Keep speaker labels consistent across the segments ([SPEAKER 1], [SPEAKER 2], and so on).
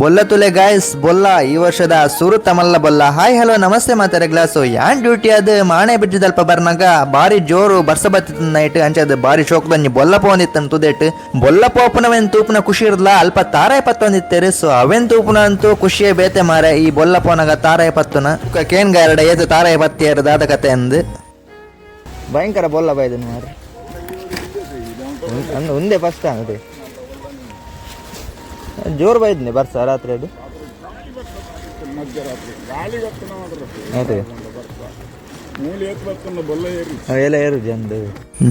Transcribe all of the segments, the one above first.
[SPEAKER 1] ಬೊಲ್ಲ ತುಲೆ guys ಬೊಲ್ಲ, ಈ ವರ್ಷದ ಸುರುತ ತಮಲ್ಲ ಬೊಲ್ಲ. ಹಾಯ್ ಹಲೋ ನಮಸ್ತೆ ಮಾತಾರೆ ಗ್ಲಾಸು ಯಾನ್ ಡ್ಯೂಟಿ ಅದು? ಮಾಣೆ ಬಿಟ್ಟಿದಲ್ಪ ಬರ್ನಾಗ ಬಾರಿ ಜೋರು ಬರ್ಸ ಬತ್ತಿತ್ತು ನೈಟ್ ಅಂಚದ ಬಾರಿ ಶೋಕ್ ಶೋಕದಂಜಿ ಬೊಲ್ಲ ಪೋಂದಿತ್ತನ್ ತುದೇಟ್. ಬೊಲ್ಲ ಪೋಪನವೇನ್ ತೂಪನ ಖುಷಿ ಇರಲ್ಲ ಅಲ್ಪ ತಾರಾಯ ಪತ್ತೊಂದಿತ್ತೇರಿ ಸೊ ಅವೇನ್ ತೂಪನ ಅಂತೂ ಖುಷಿಯೇ ಬೇತೆ ಮಾರೆ. ಈ ಬೊಲ್ಲ ಪೋನಾಗ ತಾರಾಯ ಪತ್ತುನ. ಕೇನ್ ಗಾರಡ ಏತು ತಾರಾಯ ಪತ್ತಿ ದಾದ ಕತೆ ಅಂದು. ಭಯಂಕರ ಬೊಲ್ಲ ಬೈದನ್ ಮಾರೆ. ಒಂದೇ ಫಸ್ಟ್ ಅದೇ. ಜೋರು ಬೈದ್ನಿ ಬರ್ಸ ರಾತ್ರಿ ಅದು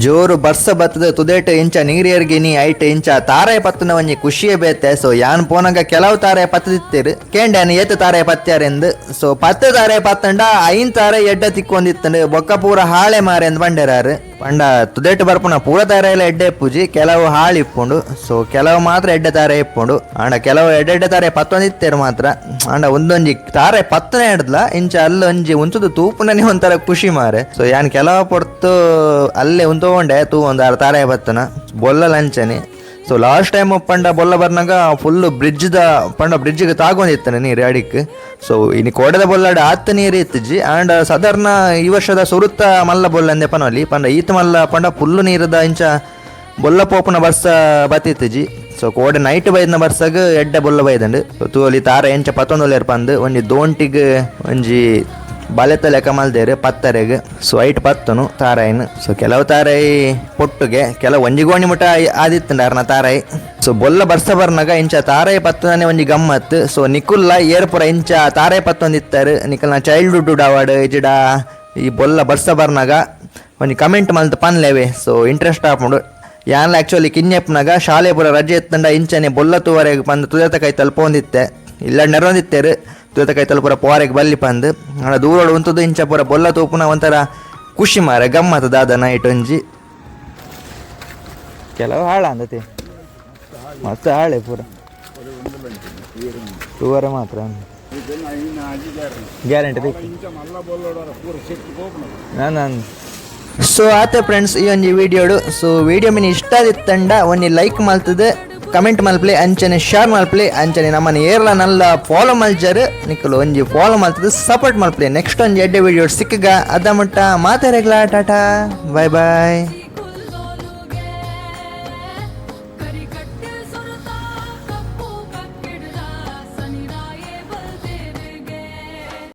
[SPEAKER 1] ಜೋರು ಬರ್ಸ ಬತ್ತದ, ತುದೇಟ ಇಂಚ ನೀರಿಯರ್ಗಿನಿ ಐಟ ಇಂಚ, ತಾರೆ ಪತ್ತನ ಒಂಜಿ ಖುಷಿಯೇ ಬೇತೆ. ಸೊ, ಯಾನ್ ಪೋನಗ ಕೆಲವು ತಾರಾಯ ಪತ್ತದಿತ್ತೀರು. ಕೇಂಡ್ಯಾನ ಏತ ತಾರಾಯ ಪತ್ತಾರೆಂದು ಸೊ, ಪತ್ತ ತಾರೆ ಪತ್ತಂಡ, ಐನ್ ತಾರೆ ಎಡ್ಡ ತಿಕ್ಕೊಂದಿತ್ತಂಡು ಬೊಕ್ಕ ಪೂರ ಹಾಳೆ ಮಾರೆ ಎಂದು ಬಂಡೆರಾರು. ಪಂಡ ತುದೇಟ್ ಬರ್ಪುನ ಪೂರ ತಾರ ಎಲ್ಲ ಎಡ್ಡೆ ಪೂಜಿ ಕೆಲವು ಹಾಳು ಇಪ್ಪುಂಡು. ಸೊ ಕೆಲವು ಮಾತ್ರ ಎಡ್ಡೆ ತಾರೆ ಇಪ್ಪುಂಡು ಆಂಡ ಕೆಲವು ಎಡ್ಡೆಡ್ಡೆ ತಾರೆ ಪತ್ತೊಂದಿತ್ತೇರು ಮಾತ್ರ. ಆಂಡ ಒಂದೊಂಜಿ ತಾರೆ ಪತ್ತನೇ ಹಿಡ್ದಲ ಇಂಚ ಅಲ್ಲಿ ಒಂಜಿ ಉಂಚುದು ತೂಪುನನೆ ಒಂಥರ ಖುಷಿ ಮಾರೆ. ಸೊ ಯಾನ್ ಕೆಲವು ಪೊರ್ತು ಅಲ್ಲೇ ಉಂತೊಂಡೆ ತೂ ಒಂದು ಆರು ತಾರೆ ಬತ್ತನ ಬೊಲ್ಲ ಲಂಚನೆ. ಸೊ ಲಾಸ್ಟ್ ಟೈಮ್ ಪಂಡ ಬೊಲ್ಲ ಬರ್ನಾಗ ಫುಲ್ ಬ್ರಿಡ್ಜ್ದ ಪಂಡ ಬ್ರಿಡ್ಜಿಗೆ ತಾಗೊಂದಿತ್ತಾನೆ ನೀರು ಅಡಿಕ್ ಸೊ ಇನ್ನು ಕೊಡದ ಬೊಲ್ಲಾಡ ಆತ ನೀರು ಇತ್ತಿಜಿ. ಆ್ಯಂಡ್ ಸಾಧಾರಣ ಈ ವರ್ಷದ ಸುರುತ್ತ ಮಲ್ಲ ಬೊಲ್ಲ ಅಂದೆ ಪನವಲ್ಲಿ ಪಂಡ ಈತ ಮಲ್ಲ ಪಂಡ ಫುಲ್ಲು ನೀರದ ಇಂಚ ಬೊಲ್ಲ ಪೋಪನ ಬರ್ಸ ಬತ್ತಿತ್ತಿಜಿ. ಸೊ ಕೋಡೆ ನೈಟ್ ಬೈದ್ನ ಬರ್ಸಾಗ ಎಡ್ಡ ಬೊಲ್ಲ ಬೈದಂಡು. ತೂಲಿ ತಾರ ಎಂಚ ಪತ್ತೊಂದು ಪಂದ್. ಒಂಜಿ ದೋಂಟಿಗೆ ಒಂಜಿ ಬಲೆತ ಲೆಕ್ಕ ಮಲ್ದೇರು ಪತ್ತರೆಗೆ ಸೊ ಐಟ್ ಪತ್ತನು ತಾರಾಯಿನ ಸೊ ಕೆಲವು ತಾರಾಯಿ ಪೊಟ್ಟುಗೆ, ಕೆಲವು ಒಂಜಿ ಗೋಣಿ ಮುಟ ಆದಿತ್ತಂಡಾರ್ನ ತಾರಾಯಿ ಸೊ ಬೊಲ್ಲ ಬರ್ಸ ಬರ್ನಾಗ ಇಂಚ ತಾರಾಯಿ ಪತ್ತನೇ ಒಂಜಿ ಗಮ್ಮತ್ ಸೊ ನಿಕುಲ್ಲ ಏರ್ಪುರ ಇಂಚ ತಾರಾಯಿ ಪತ್ತೊಂದಿತ್ತಾರೆ. ನಿಕಲ್ನ ಚೈಲ್ಡ್ಹುಡ್ ಅವಾರ್ಡ್ ಇಜಿಡ ಈ ಬೊಲ್ಲ ಬರ್ಸ ಬರ್ನಾಗ ಒಂಜಿ ಕಮೆಂಟ್ ಮಲ್ತು ಪನ್ಲೇವೆ. ಸೊ ಇಂಟ್ರೆಸ್ಟ್ ಆಪುಂಡು ಯಾನ್ಲ ಆ್ಯಕ್ಚುಲಿ ಕಿನ್ಯಪ್ನಾಗ ಶಾಲೆ ಪುರ ರಜೆ ಎತ್ತಂಡ ಇಂಚನೆ ಬೊಲ್ಲ ತೂವರೆಗೆ ಬಂದು ತುದತ ಕೈ ತಲುಪೊಂದಿತ್ತೆ. ಇಲ್ಲ ನೆರೊಂದಿತ್ತೇರು ತೂತ ಕೈ ತಲುಪುರ ಪೋರೆಗೆ ಬಲ್ಲಿ ಪಂದು. ಆಡ ದೂರೋಡು ಉಂತದು ಇಂಚ ಪೂರ ಬೊಲ್ಲ ತೋಪುನ ಒಂಥರ ಖುಷಿ ಮಾರ, ಗಮ್ಮತ್ ದಾದ ನೈಟ್ ಒಂಜಿ. ಕೆಲವು ಹಾಳ ಅಂದತಿ. ಮಸ್ತ್ ಹಾಳೆ ಪೂರ. ಟೂವರೆ ಮಾತ್ರ ಗ್ಯಾರಂಟಿ
[SPEAKER 2] ಪೂರ
[SPEAKER 1] ನಾನು ಸೊ ಆತ ಫ್ರೆಂಡ್ಸ್ ಈ ಒಂಜಿ ವಿಡಿಯೋಡು ಸೊ ವಿಡಿಯೋ ಮಿನಿ ಇಷ್ಟ ಆದಿತ್ತಂಡ ಒಂಜಿ ಲೈಕ್ ಮಲ್ತದೆ ಕಮೆಂಟ್ ಮಲ್ಪ್ಲೆ, ಅಂಚನೆ ಶೇರ್ ಮಲ್ಪ್ಲೆ, ಅಂಚನೆ ನಮ್ಮನ್ನ ಏರ್ಲ ನಲ್ಲ ಫಾಲೋ ಮಲ್ಜರ್. ನಿಕ್ಕಲು ಒಂಜಿ ಫಾಲೋ ಮಲ್ತದ ಸಪೋರ್ಟ್ ಮಲ್ಪ್ಲೆ. ನೆಕ್ಸ್ಟ್ ಒಂಜಿ ಎಡ್ಡೆ ವಿಡಿಯೋ ಸಿಕ್ಕಗ, ಅದ ಮುಟ್ಟ ಮಾತಾರೆಗ್ಲ ಟಾಟಾ. ಬಾಯ್ ಬಾಯ್